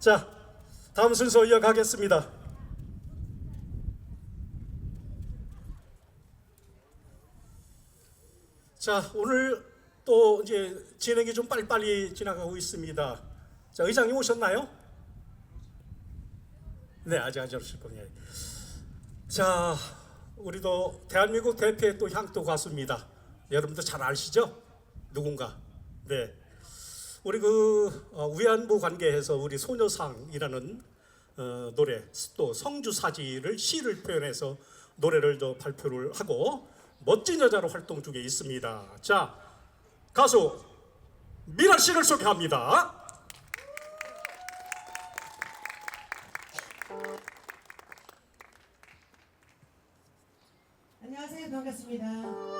자, 다음 순서 이어가겠습니다. 자, 오늘 또 이제 진행이 좀 빨리빨리 지나가고 있습니다. 자, 의장님 오셨나요? 네, 아직 안 오실 겁니다. 자, 우리도 대한민국 대표의 또 향토 가수입니다. 여러분도 잘 아시죠? 누군가. 네. 우리 그 어, 위안부 관계에서 우리 소녀상이라는 어, 노래 또 성주 사지를 시를 표현해서 노래를 또 발표를 하고 멋진 여자로 활동 중에 있습니다. 자 가수 미라 씨를 소개합니다. 안녕하세요. 반갑습니다.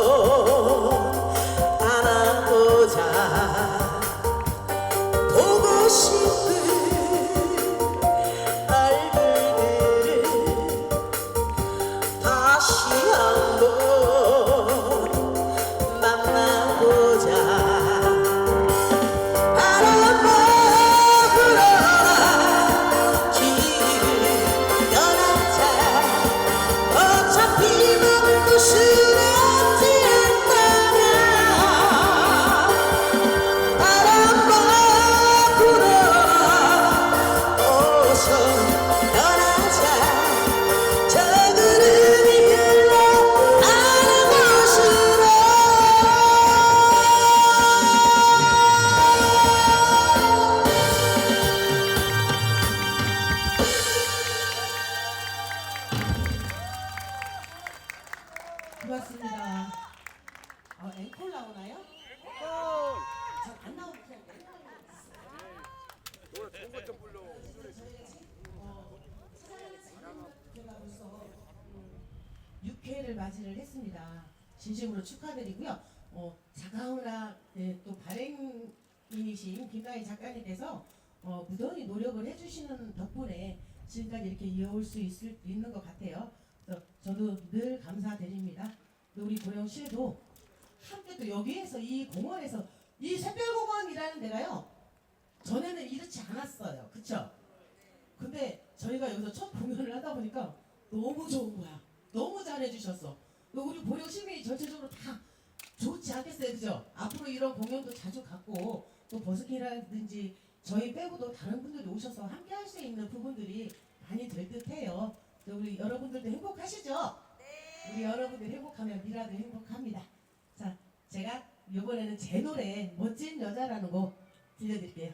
6회를 맞이를 했습니다. 진심으로 축하드리고요. 어, 자가훈아 네, 또 김나희 작가님께서 어, 무던히 노력을 해주시는 덕분에 지금까지 이렇게 이어올 수 있을, 있는 것 같아요. 그래서 저도 늘 감사드립니다. 또 우리 고령 씨도 함께 또 여기에서 이 공원에서 이 샛별공원이라는 데가요 전에는 이렇지 않았어요. 그쵸? 근데 저희가 여기서 첫 공연을 하다 보니까 너무 좋은 거야. 너무 잘해주셨어. 또 우리 시민이 전체적으로 다 좋지 않겠어요, 그죠? 앞으로 이런 공연도 자주 갖고 또 버스킹이라든지 저희 빼고도 다른 분들이 오셔서 함께 할 수 있는 부분들이 많이 될 듯해요. 또 우리 여러분들도 행복하시죠? 우리 여러분들 행복하면 미라도 행복합니다. 자, 제가 이번에는 제 노래 멋진 여자라는 곡 들려드릴게요.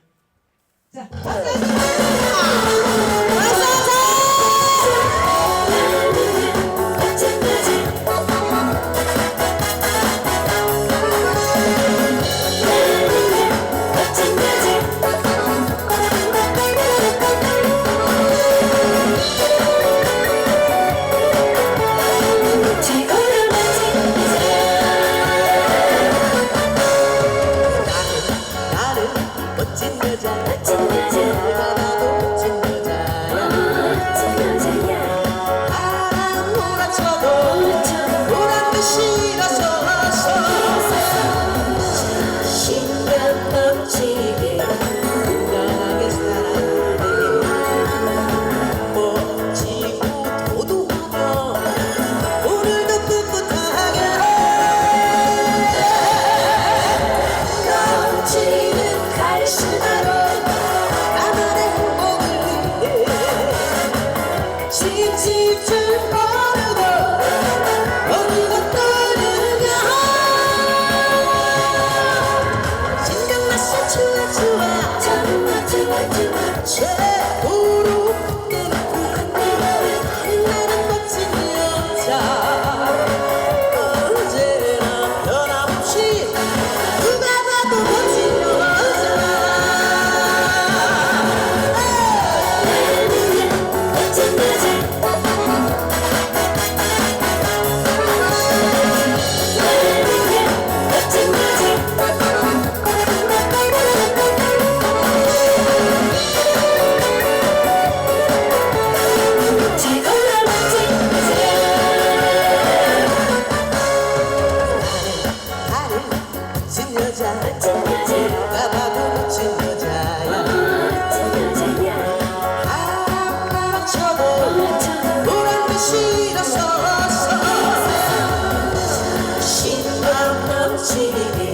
자, 나는 신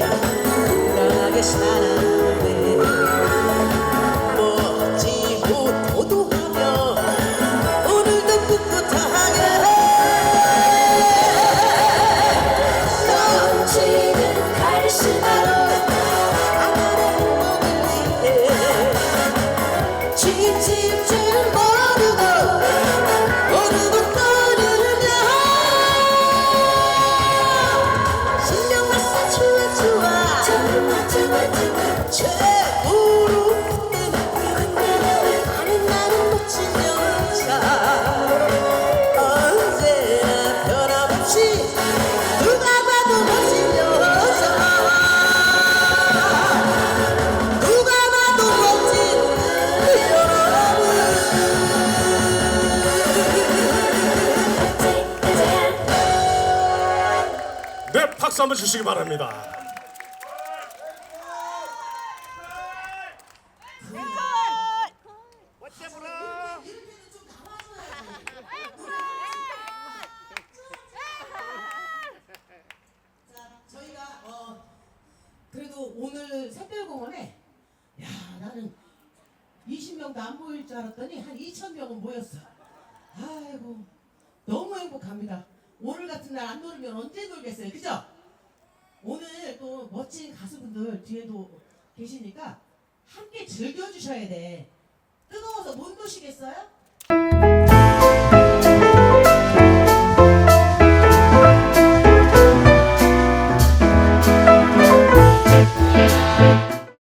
박수 한번 주시기 바랍니다. 어 그래도 오늘 샛별공원에 야 나는 20명도 안 모일 줄 알았더니 한 2,000명은 모였어. 아이고 너무 행복합니다. 오늘 같은 날 안 놀면 언제 놀겠어요, 그죠? 멋진 가수분들 뒤에도 계시니까 함께 즐겨주셔야 돼. 뜨거워서 못 노시겠어요?